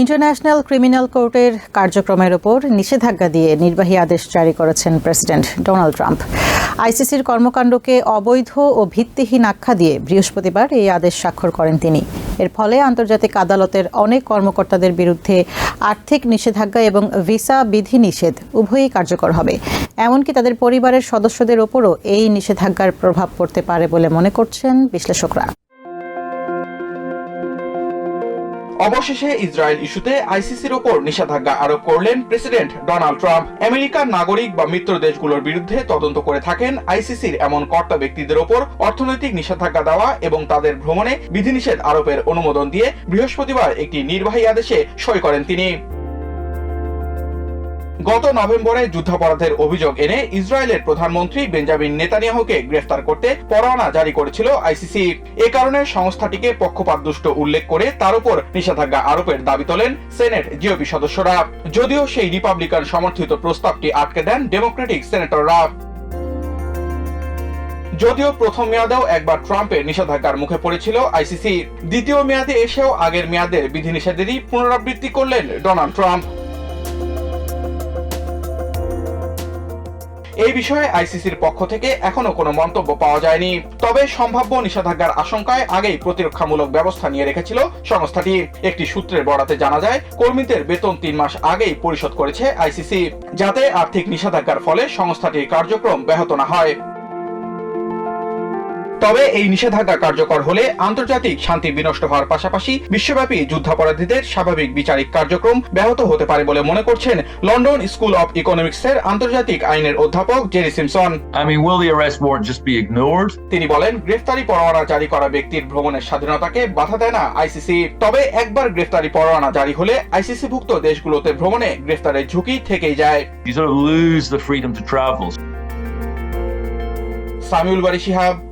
International criminal কোর্টের কার্যক্রমের ওপর নিষেধাজ্ঞা দিয়ে নির্বাহী আদেশ জারি করেছেন প্রেসিডেন্ট ডোনাল্ড ট্রাম্প। আইসিসির কর্মকাণ্ডকে অবৈধ ও ভিত্তিহীন আখ্যা দিয়ে বৃহস্পতিবার এই আদেশ স্বাক্ষর করেন তিনি। এর ফলে আন্তর্জাতিক আদালতের অনেক কর্মকর্তাদের বিরুদ্ধে আর্থিক নিষেধাজ্ঞা এবং ভিসা বিধিনিষেধ উভয়ই কার্যকর হবে। এমনকি তাদের পরিবারের সদস্যদের ওপরও এই নিষেধাজ্ঞার প্রভাব পড়তে পারে বলে মনে করছেন বিশ্লেষকরা। অবশেষে ইসরায়েল ইস্যুতে আইসিসির ওপর নিষেধাজ্ঞা আরোপ করলেন প্রেসিডেন্ট ডোনাল্ড ট্রাম্প। আমেরিকার নাগরিক বা মিত্র দেশগুলোর বিরুদ্ধে তদন্ত করে থাকেন আইসিসির এমন কর্তা ব্যক্তিদের ওপর অর্থনৈতিক নিষেধাজ্ঞা দেওয়া এবং তাদের ভ্রমণে বিধিনিষেধ আরোপের অনুমোদন দিয়ে বৃহস্পতিবার একটি নির্বাহী আদেশে সই করেন তিনি। গত নভেম্বরে যুদ্ধাপরাধের অভিযোগ এনে ইসরায়েলের প্রধানমন্ত্রী বেঞ্জামিন নেতানিয়াহুকে গ্রেফতার করতে পরোয়ানা জারি করেছিল আইসিসি। এ কারণে সংস্থাটিকে পক্ষপাতদুষ্ট উল্লেখ করে তার উপর নিষেধাজ্ঞা আরোপের দাবি তোলেন সেনেট জিওপি সদস্যরা। যদিও সেই রিপাবলিকান সমর্থিত প্রস্তাবটি আটকে দেন ডেমোক্রেটিক সেনেটররা। যদিও প্রথম মেয়াদেও একবার ট্রাম্পের নিষেধাজ্ঞার মুখে পড়েছিল আইসিসি। দ্বিতীয় মেয়াদে এসেও আগের মেয়াদের বিধিনিষেধেরই পুনরাবৃত্তি করলেন ডোনাল্ড ট্রাম্প। এই বিষয়ে আইসিসির পক্ষ থেকে এখনও কোনো মন্তব্য পাওয়া যায়নি। তবে সম্ভাব্য নিষেধাজ্ঞার আশঙ্কায় আগেই প্রতিরক্ষামূলক ব্যবস্থা নিয়ে রেখেছিল সংস্থাটি। একটি সূত্রের বরাতে জানা যায়, কর্মীদের বেতন তিন মাস আগেই পরিশোধ করেছে আইসিসি, যাতে আর্থিক নিষেধাজ্ঞার ফলে সংস্থাটির কার্যক্রম ব্যাহত না হয়। তবে এই নিষেধাজ্ঞা কার্যকর হলে আন্তর্জাতিক শান্তি বিনষ্ট হওয়ার পাশাপাশি বিশ্বব্যাপী যুদ্ধাপরাধীদের স্বাভাবিক বিচারিক কার্যক্রম ব্যাহত হতে পারে বলে মনে করছেন লন্ডন স্কুল অব ইকোনমিক্সের আন্তর্জাতিক আইনের অধ্যাপক জেরি সিমসন? তিনি বলেন গ্রেফতারি পরোয়ানা জারি করা ব্যক্তির ভ্রমণের স্বাধীনতাকে বাধা দেয় না আইসিসি তবে একবার গ্রেফতারি পরোয়ানা জারি হলে আইসিসি ভুক্ত দেশগুলোতে ভ্রমণে গ্রেফতারের ঝুঁকি থেকেই যায়. Samiul Bari Shihab